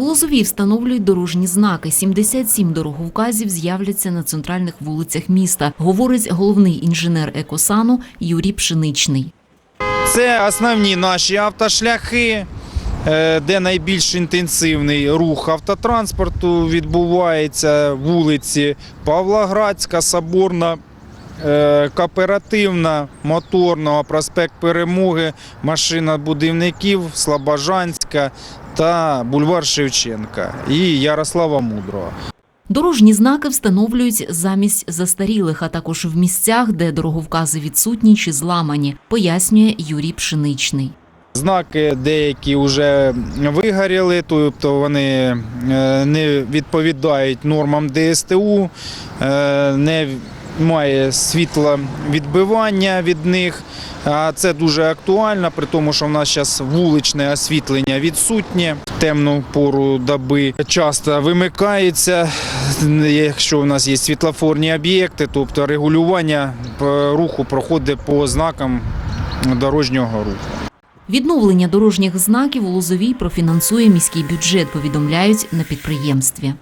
Лозові встановлюють дорожні знаки. 77 дороговказів з'являться на центральних вулицях міста, говорить головний інженер екосану Юрій Пшеничний. Це основні наші автошляхи, е, де найбільш інтенсивний рух автотранспорту відбувається. Вулиці Павлоградська, Соборна, Кооперативна, Моторного, проспект Перемоги, машина будівників, Слобожанська та бульвар Шевченка і Ярослава Мудрого. Дорожні знаки встановлюють замість застарілих, а також в місцях, де дороговкази відсутні чи зламані, пояснює Юрій Пшеничний. Знаки деякі вже вигоріли, тобто вони е, не відповідають нормам ДСТУ, е, не має світла відбивання від них. Це дуже актуально, при тому, що в нас зараз вуличне освітлення відсутнє. Темну пору доби часто вимикається, якщо у нас є світлофорні об'єкти, тобто регулювання руху проходить по знакам дорожнього руху. Відновлення дорожніх знаків у Лозовій профінансує міський бюджет, повідомляють на підприємстві.